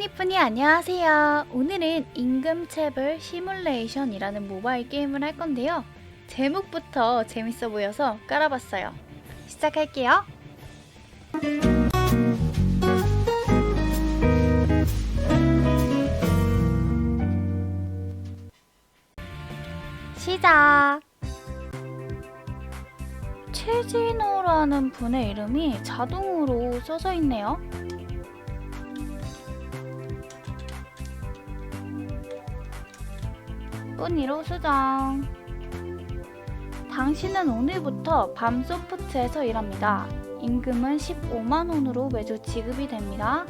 뿌니뿌니 안녕하세요. 오늘은 임금체불 시뮬레이션이라는 모바일 게임을 할 건데요. 제목부터 재밌어 보여서 깔아봤어요. 시작할게요. 시작! 최진호라는 분의 이름이 자동으로 써져 있네요. 뿌니로 수정. 당신은 오늘부터 밤 소프트에서 일합니다. 임금은 15만 원으로 매주 지급이 됩니다.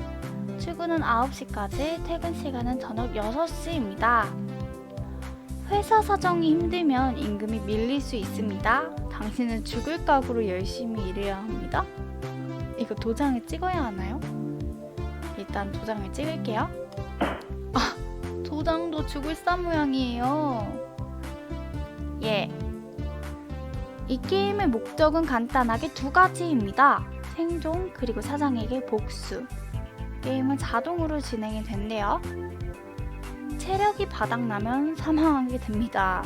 출근은 9시까지, 퇴근 시간은 저녁 6시입니다. 회사 사정이 힘들면 임금이 밀릴 수 있습니다. 당신은 죽을 각오로 열심히 일해야 합니다. 이거 도장을 찍어야 하나요? 일단 도장을 찍을게요. 아, 도장도 죽을 산 모양이에요. 예. 이 게임의 목적은 간단하게 두 가지입니다. 생존 그리고 사장에게 복수. 게임은 자동으로 진행이 된대요. 체력이 바닥나면 사망하게 됩니다.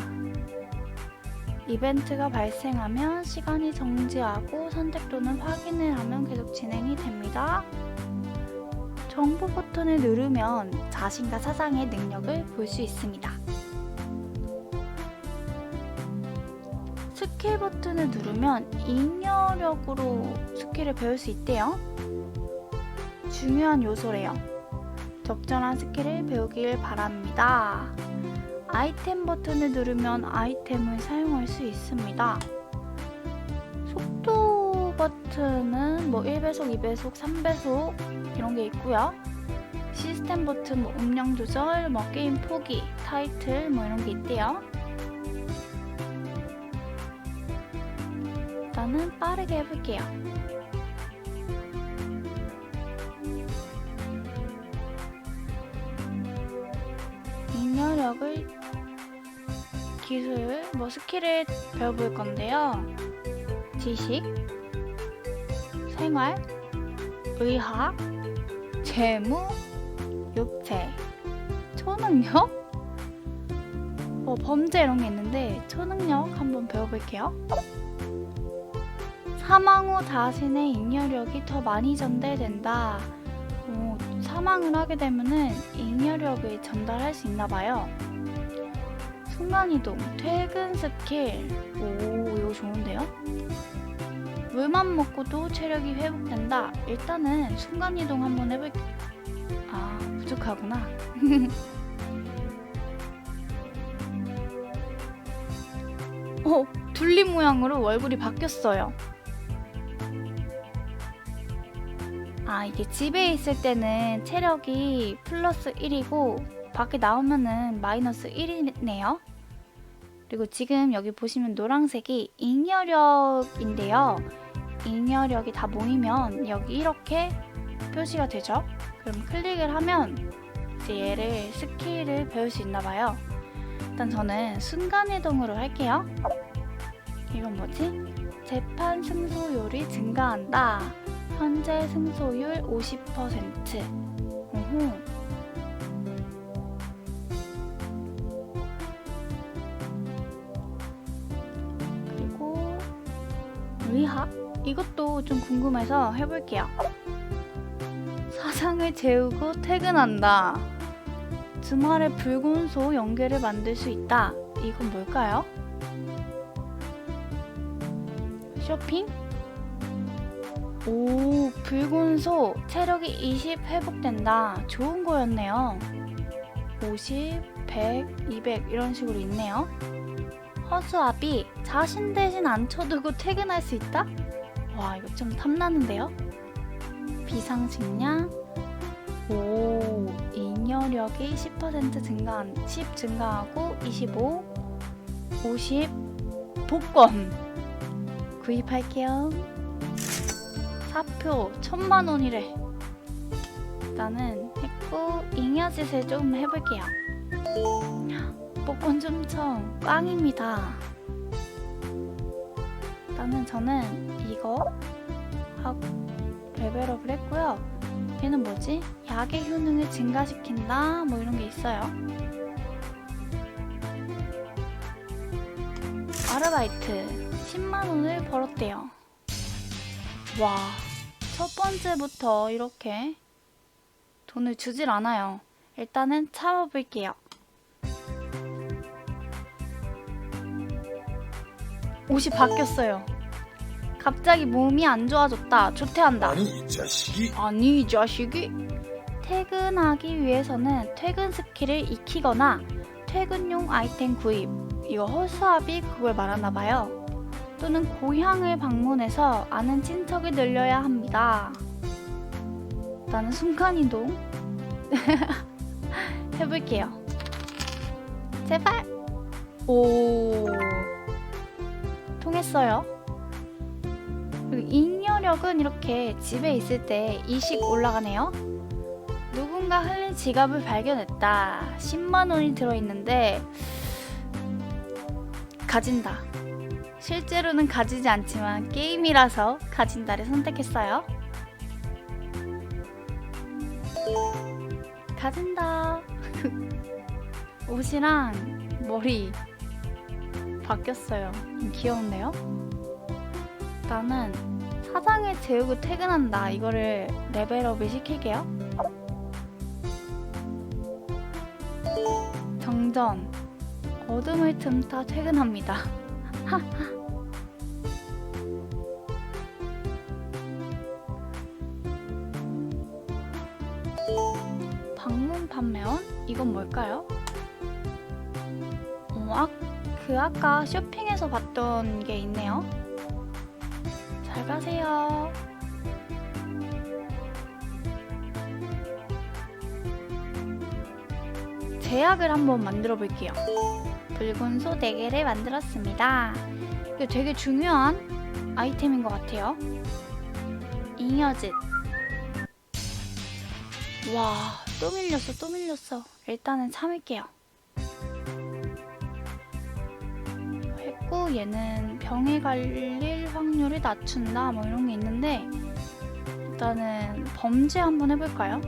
이벤트가 발생하면 시간이 정지하고 선택 또는 확인을 하면 계속 진행이 됩니다. 정보 버튼을 누르면 자신과 사장의 능력을 볼 수 있습니다. 스킬 버튼을 누르면 잉여력으로 스킬을 배울 수 있대요. 중요한 요소래요. 적절한 스킬을 배우길 바랍니다. 아이템 버튼을 누르면 아이템을 사용할 수 있습니다. 버튼은 뭐 1배속, 2배속, 3배속 이런 게 있고요. 시스템 버튼, 뭐 음량 조절, 뭐 게임 포기, 타이틀 뭐 이런 게 있대요. 일단은 빠르게 해볼게요. 잉여력을 기술, 뭐 스킬을 배워볼 건데요. 지식, 생활, 의학, 재무, 육체, 초능력? 뭐 범죄 이런 게 있는데 초능력 한번 배워볼게요. 사망 후 자신의 잉여력이 더 많이 전달된다. 어, 사망을 하게 되면은 잉여력을 전달할 수 있나 봐요. 순간이동, 퇴근 스킬. 오, 이거 좋은데요? 물만 먹고도 체력이 회복된다. 일단은 순간이동 한번 해볼게. 아, 부족하구나. 어, 둘리 모양으로 얼굴이 바뀌었어요. 아, 이게 집에 있을 때는 체력이 플러스 1이고, 밖에 나오면은 마이너스 1이네요. 그리고 지금 여기 보시면 노란색이 잉여력인데요. 잉여력이 다 모이면 여기 이렇게 표시가 되죠. 그럼 클릭을 하면 이제 얘를 스킬을 배울 수 있나 봐요. 일단 저는 순간이동으로 할게요. 이건 뭐지? 재판 승소율이 증가한다. 현재 승소율 50%. 우후. 그리고 의학? 이것도 좀 궁금해서 해볼게요. 사장을 재우고 퇴근한다. 주말에 붉은 소 연계를 만들 수 있다. 이건 뭘까요? 쇼핑? 오, 붉은 소 체력이 20 회복된다. 좋은 거였네요. 50, 100, 200 이런 식으로 있네요. 허수아비 자신 대신 앉혀두고 퇴근할 수 있다? 와, 이거 좀 탐나는데요? 비상식량 오, 잉여력이 10% 증가한 10 증가하고 25, 50 복권 구입할게요. 사표 천만 원이래. 일단은 했고 잉여짓을 좀 해볼게요. 복권 춤청 꽝입니다. 일단은 저는 이거 하고 레벨업을 했고요. 얘는 뭐지? 약의 효능을 증가시킨다 뭐 이런 게 있어요. 아르바이트 10만 원을 벌었대요. 와, 첫 번째부터 이렇게 돈을 주질 않아요. 일단은 참아볼게요. 옷이 바뀌었어요. 갑자기 몸이 안 좋아졌다. 조퇴한다. 아니 이 자식이. 아니 이 자식이. 퇴근하기 위해서는 퇴근 스킬을 익히거나 퇴근용 아이템 구입 이거 허수아비 그걸 말하나 봐요. 또는 고향을 방문해서 아는 친척을 늘려야 합니다. 나는 순간이동. 해볼게요. 제발. 오 그리고 잉여력은 이렇게 집에 있을 때 2씩 올라가네요. 누군가 흘린 지갑을 발견했다. 10만 원이 들어있는데 가진다. 실제로는 가지지 않지만 게임이라서 가진다를 선택했어요. 가진다. 옷이랑 머리 바뀌었어요. 좀 귀여운데요? 나는 사장을 재우고 퇴근한다. 이거를 레벨업을 시킬게요. 정전. 어둠을 틈타 퇴근합니다. 방문 판매원? 이건 뭘까요? 어, 아, 그 아까 쇼핑에서 봤던 게 있네요. 잘 가세요. 제약을 한번 만들어 볼게요. 붉은 소 4개를 만들었습니다. 이거 되게 중요한 아이템인 것 같아요. 잉여짓. 와, 또 밀렸어, 또 밀렸어. 일단은 참을게요. 얘는 병에 걸릴 확률을 낮춘다 뭐 이런 게 있는데 일단은 범죄 한번 해볼까요?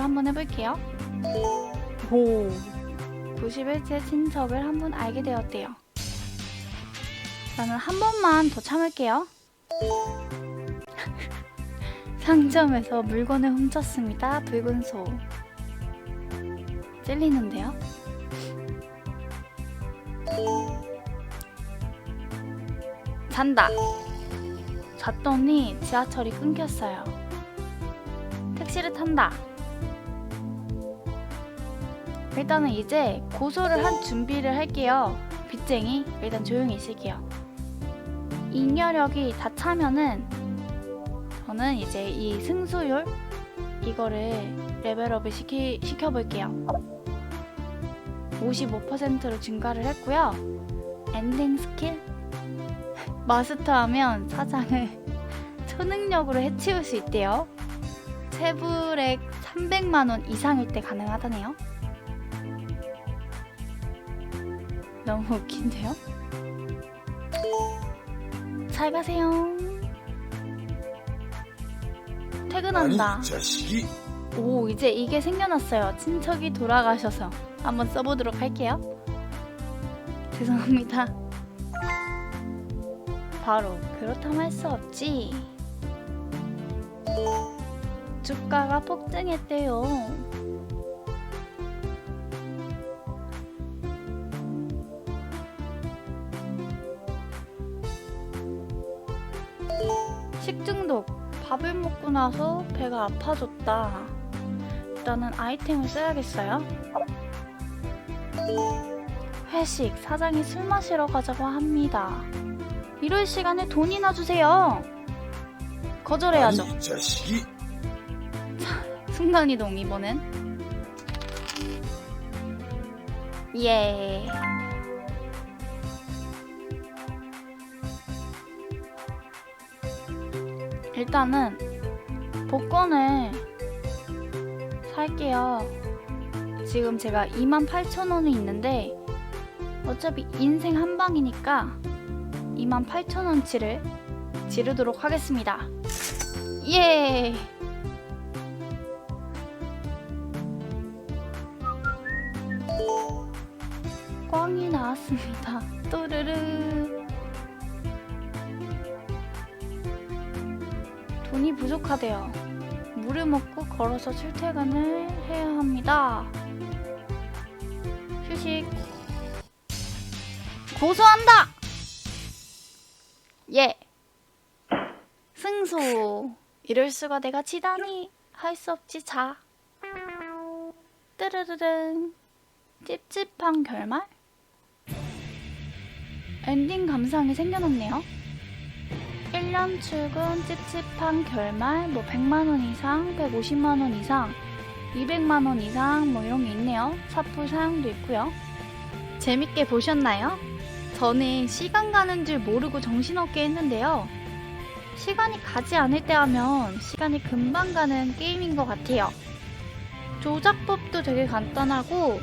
한번 해볼게요. 오. 91째 친척을 한 분 알게 되었대요. 나는 한 번만 더 참을게요. 상점에서 물건을 훔쳤습니다. 붉은 소. 찔리는데요? 잔다. 잤더니 지하철이 끊겼어요. 택시를 탄다. 일단은 이제 고소를 한 준비를 할게요. 빚쟁이, 일단 조용히 있을게요. 잉여력이 다 차면은 저는 이제 이 승수율 이거를 레벨업을 시키, 시켜볼게요. 55%로 증가를 했고요. 엔딩 스킬 마스터하면 사장을 초능력으로 해치울 수 있대요. 체불액 300만원 이상일 때 가능하다네요. 너무 웃긴데요? 잘 가세요. 퇴근한다. 아니, 이 자식이 오, 이제 이게 생겨났어요. 친척이 돌아가셔서. 한번 써보도록 할게요. 죄송합니다. 바로, 그렇다면 할 수 없지. 주가가 폭등했대요. 먹고 나서 배가 아파졌다. 일단은 아이템을 써야겠어요. 회식, 사장이 술 마시러 가자고 합니다. 이럴 시간에 돈이나 주세요. 거절해야죠. 아니, 이 자식이 순간이동 이번엔. 예. 일단은 복권을 살게요. 지금 제가 28,000원이 있는데 어차피 인생 한 방이니까 28,000원치를 지르도록 하겠습니다. 예! 꽝이 나왔습니다. 또 돈이 부족하대요. 물을 먹고 걸어서 출퇴근을 해야 합니다. 휴식. 고소한다! 예. 승소. 이럴 수가 내가 지다니. 할 수 없지, 자. 뜨르르릉. 찝찝한 결말? 엔딩 감상이 생겨났네요. 1년 출근 찝찝한 결말 뭐 100만원 이상, 150만원 이상, 200만원 이상 뭐 이런 게 있네요. 사풀 사양도 있고요. 재밌게 보셨나요? 저는 시간 가는 줄 모르고 정신없게 했는데요. 시간이 가지 않을 때 하면 시간이 금방 가는 게임인 것 같아요. 조작법도 되게 간단하고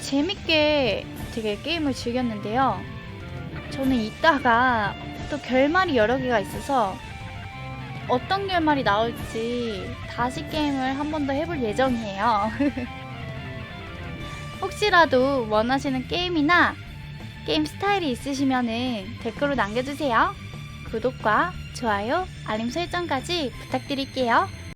재밌게 되게 게임을 즐겼는데요. 저는 이따가 또 결말이 여러 개가 있어서 어떤 결말이 나올지 다시 게임을 한 번 더 해볼 예정이에요. 혹시라도 원하시는 게임이나 게임 스타일이 있으시면은 댓글로 남겨주세요. 구독과 좋아요, 알림 설정까지 부탁드릴게요.